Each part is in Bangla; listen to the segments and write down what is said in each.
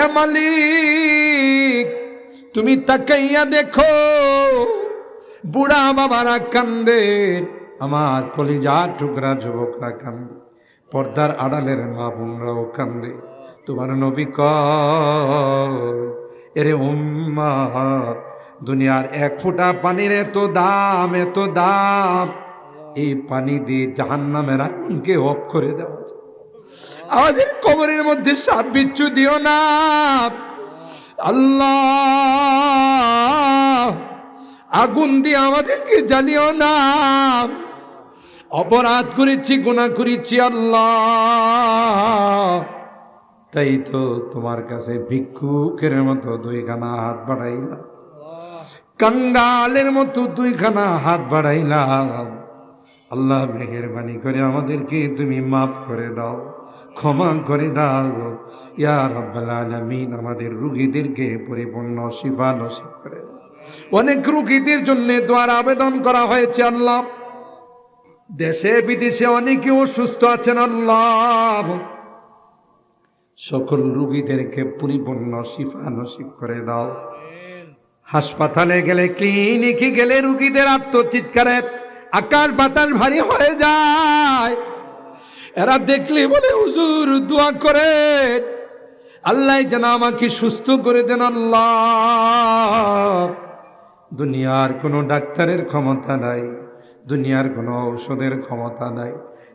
এ মালিক, তুমি তাকাইয়া দেখো, বুড়া বাবারা কান্দে, আমার কলিজা টুকরা যুবকরা কান্দে, পর্দার আড়ালের মা বোনরাও কান্দে। তোমার নবী এরে উম্মা, দুনিয়ার এক ফুটা পানির এত দাম এত দাম। এই পানি দিয়ে জাহান্নামের আগুনকে অফ করে দেওয়া যায়। আমাদের কবরের মধ্যে সাপ বিচ্ছু দিও না। আল্লাহ আগুন দিয়ে আমাদেরকে জ্বালিও না। অপরাধ করেছি গুণা করেছি আল্লাহ। তাই তো তোমার কাছে ভিক্ষুকের মতো দুইখানা হাত বাড়াইলাম। কাঙ্গালের মতো দুইখানা হাত বাড়াইলাম। আল্লাহ মেহেরবানি করে আমাদেরকে তুমি মাফ করে দাও ক্ষমা করে দাও। ইয়া রাব্বাল আলামিন আমাদের রুগীদেরকে পরিপূর্ণ শিফা নসিব করে দাও। অনেক রুগীদের জন্য দোয়ার আবেদন করা হয়েছে আল্লাহ। দেশে বিদেশে অনেকে অসুস্থ আছেন আল্লাহ। সকল রুগীদেরকে পরিপূর্ণ শিফা নসিব করে দাও। হাসপাতালে গেলে ক্লিনিকে গেলে রুগীদের আত্মচিৎকারে আকাশ বাতাস ভারী হয়ে যায়। এরা দেখলে বলে, হুজুর, দোয়া করে। আল্লাহ যেন আমাকে সুস্থ করে দেন আল্লাহ। দুনিয়ার কোনো ডাক্তারের ক্ষমতা নাই, দুনিয়ার কোনো ঔষধের ক্ষমতা নাই।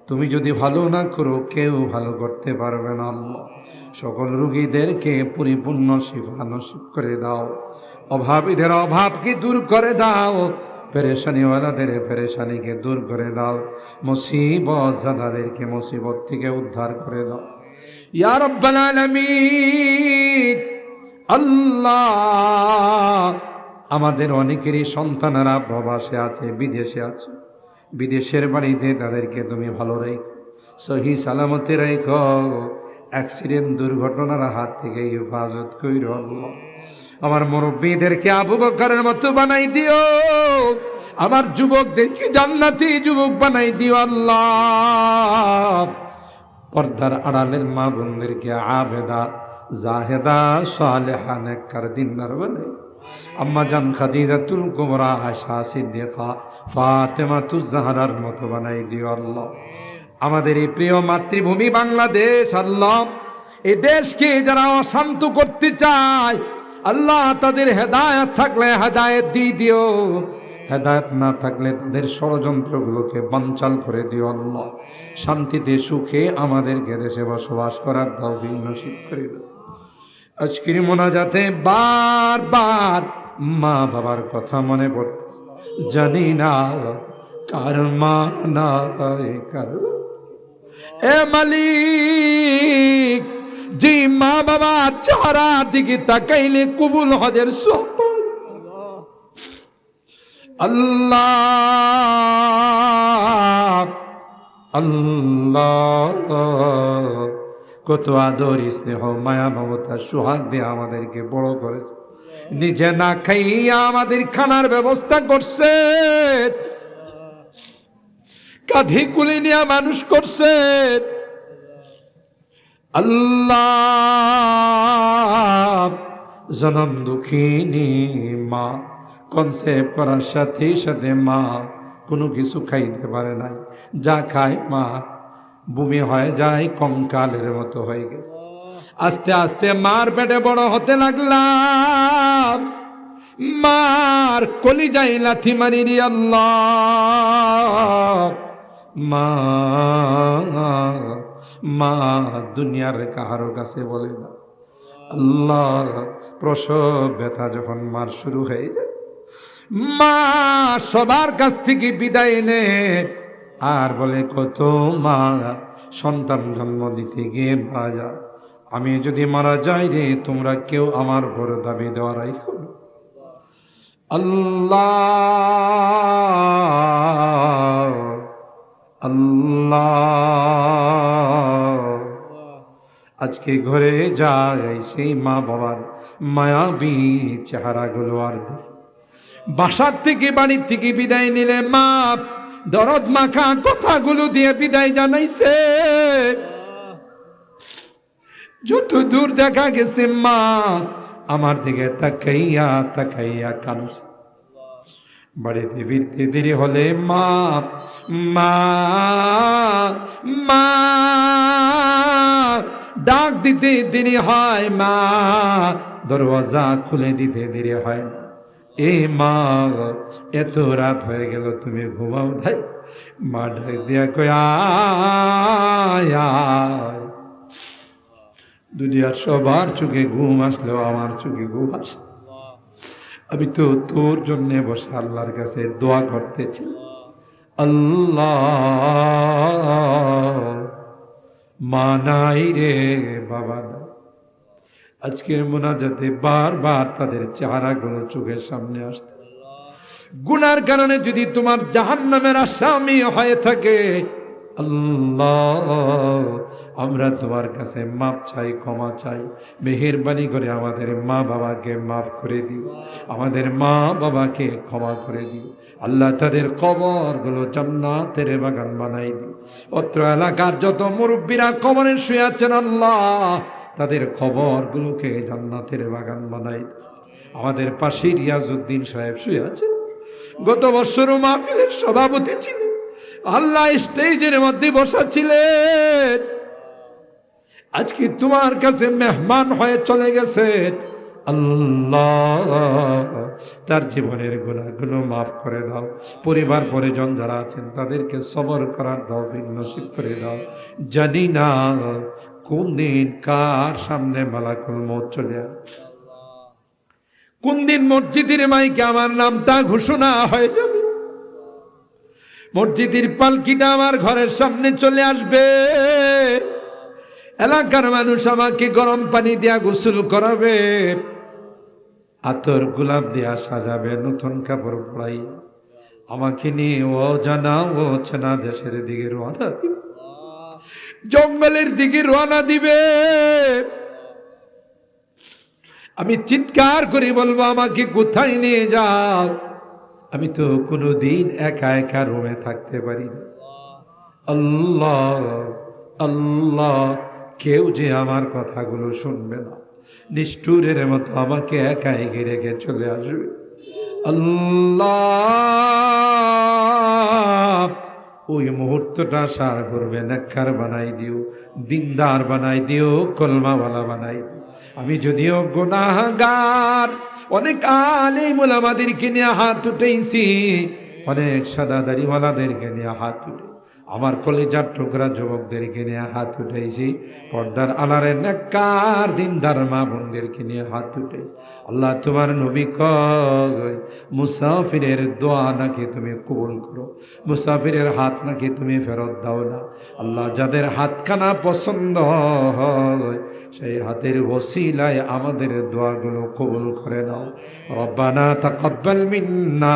তুমি যদি ভালো না করো, কেউ ভালো করতে পারবে না আল্লাহ। সকল রুগীদেরকে পরিপূর্ণ শিফা করে দাও। অভাবীদের অভাবকে দূর করে দাও। পেরেশানিওয়ালাদের পেরেশানিকে দূর করে দাও। মুসিবত জাদাদেরকে মুসিবত থেকে উদ্ধার করে দাও। ইয়া রব্বাল আলামিন, আল্লাহ, আমাদের অনেকেরই সন্তানেরা প্রবাসে আছে, বিদেশে আছে। বিদেশের বাড়িতে তাদেরকে তুমি ভালো রেখো, সহি সালামতে রেখো। অ্যাক্সিডেন্ট দুর্ঘটনার হাত থেকে হেফাজত কইর আমার মুরব্বীদেরকে আবু বকরের মতো বানাই দিও। আমার যুবকদেরকে জান্নাতি যুবক বানাই দিও আল্লাহ। পর্দার আড়ালের মা বোনদেরকে আবেদা, জাহেদা, সালেহা, নেককার, দিনদার বানাই। আম্মা জান খাদিজাতুল কুমরা আশা সিদ্দিকা ফাতেমা জাহরার মতো বানাই দিও আল্লাহ। আমাদের এই প্রিয় মাতৃভূমি বাংলাদেশ, আল্লাহ এই দেশকে যারা অশান্ত করতে চায়, আল্লাহ তাদের হেদায়ত থাকলে হেদায়ত দিয়ে দিও। হেদায়ত না থাকলে তাদের ষড়যন্ত্রগুলোকে বানচাল করে দিও আল্লাহ। শান্তিতে, সুখে আমাদেরকে দেশে বসবাস করার নসিব করে দাও। আজকের মনে মোনাজাতে বারবার মা বাবার কথা মনে পড়তে জানি না কার মা না কার এ মালিক যে মা বাবার চেহারা দিকে তাকাইলে কবুল হজের সব আল্লাহ আল্লাহ, কত আদর স্নেহ, মায়া, মমতা, সুহাগ দিয়ে আমাদেরকে বড় করে নিজে না খাইয়া আমাদের খানার ব্যবস্থা করছে। কাঁধি কুলি নিয়ে মানুষ করছে। আল্লাহ জনম দুঃখিনী মা কনসেপ্ট করার সাথে সাথে মা কোনো কিছু খাইতে পারে নাই। যা খায় মা, বমি হয়ে যায়, কঙ্কালের মতো হয়ে গেছে। আস্তে আস্তে মার পেটে বড় হতে লাগলাম। মার কলি যাই লাথি মারি আল্লাহ। মা মা দুনিয়ার কাহারো কাছে বলে না। আল্লাহ প্রসব ব্যথা যখন মার শুরু হয়ে যায়, মা সবার কাছ থেকে বিদায় নে। আর বলে, কত মা সন্তান জন্ম দিতে গিয়ে মারা যা। আমি যদি মারা যাই রে, তোমরা কেউ আমার উপর দাবি দেওয়ার রাইখো আল্লাহ আল্লাহ। আজকে ঘরে যায় সেই মা বাবার মায়াবী চেহারাগুলো আর বাসার থেকে বাড়ির থেকে বিদায় নিলে মা দরদ মাখা কথাগুলো দিয়ে বিদায় জানাইছে। যত দূর দেখা গেছে মা, আমার দিকে তাকাইয়া তাকাইয়া কানছে বাড়িতে ফিরতে দেরি হলে মা মা মা, ডাক দিতে দেরি হয় মা, দরওয়াজা খুলে দিতে দেরি হয়। এ মা, এত রাত হয়ে গেল, তুমি ঘুমাও নাই। মা ডাক দিয়া কয়। দুনিয়ার সবার চোখে ঘুম আসলেও আমার চোখে ঘুম আসে আমি তো তোর জন্য বসে আল্লাহর কাছে দোয়া করতেছি। আল্লাহ মা নাই রে বাবা আজকের মোনাজাতে বারবার তাদের চেহারাগুলো চোখের সামনে আসতেছে। গুনার কারণে যদি তোমার জাহান্নামের আসামি হয়ে থাকে আল্লাহ, আমরা তোমার কাছে মাপ চাই, ক্ষমা চাই। মেহেরবানি করে আমাদের মা বাবাকে মাফ করে দিও। আমাদের মা বাবাকে ক্ষমা করে দিও। আল্লাহ তাদের কবরগুলো জান্নাতের বাগান বানাই দিও। অত্র এলাকার যত মুরব্বীরা কবরে শুয়ে আছেন, আল্লাহ তাদের খবরগুলোকে জান্নাতের বাগান বানাই আমাদের পাশে রিয়াজউদ্দিন সাহেব শুয়ে আছেন। গত বছরও মাহফিলের সভাপতি ছিলেন। আল্লাহ স্টেজের মধ্যে বসা ছিলেন আজকে তোমার কাছে মেহমান হয়ে চলে গেছে। আল্লাহ, তার জীবনের গুণাগুলো মাফ করে দাও। পরিবার, পরিজন যারা আছেন, তাদেরকে সবর করার দাও নসিব করে দাও। জানি না কোন দিন কার সামনে মালাকুল মত চলে কোন দিন মসজিদের মাইকে আমার নামটা ঘোষণা হয়ে যাবে। মসজিদের পালকিটা আমার ঘরের সামনে চলে আসবে। এলাকার মানুষ আমাকে গরম পানি দিয়া গোসল করাবে, আতর গোলাপ দিয়া সাজাবে, নতুন কাপড় পরাই। আমাকে নিয়ে ও জানা ও চেনা দেশের দিকে রওনা দিবে। জঙ্গলের দিকে রওনা দিবে। আমি চিৎকার করে বলব, আমাকে কোথায় নিয়ে যাও? আমি তো কোনো দিন একা একা রুমে থাকতে পারি না আল্লাহ আল্লাহ, কেউ যে আমার কথাগুলো শুনবে না। নিষ্ঠুরের মতো আমাকে একা এগিয়ে রেখে চলে আসবে। আল্লাহ ওই মুহূর্তটা সার করবে নাক্ষার বানাই দিও, দিনদার বানাই দিও, কলমাওয়ালা বানাই আমি যদিও গোনাহার অনেক আলে মোলামাদেরকে নিয়ে হাত উঠেছি অনেক সাদা দাড়িওয়ালাদেরকে নিয়ে হাত উঠে আমার কলেজার টুকরা যুবকদেরকে নিয়ে হাত উঠেছি পর্দার আলারে নেককার দিনদার মা বোনদেরকে নিয়ে হাত উঠেছি আল্লাহ, তোমার নবী কয়, মুসাফিরের দোয়া নাকি তুমি কবুল করো? মুসাফিরের হাত নাকি তুমি ফেরত দাও না? আল্লাহ, যাদের হাতখানা পছন্দ হয়, সেই হাতের ওসিলায় আমাদের দোয়াগুলো কবুল করে নাও। রব্বানা তাকাব্বাল মিন্না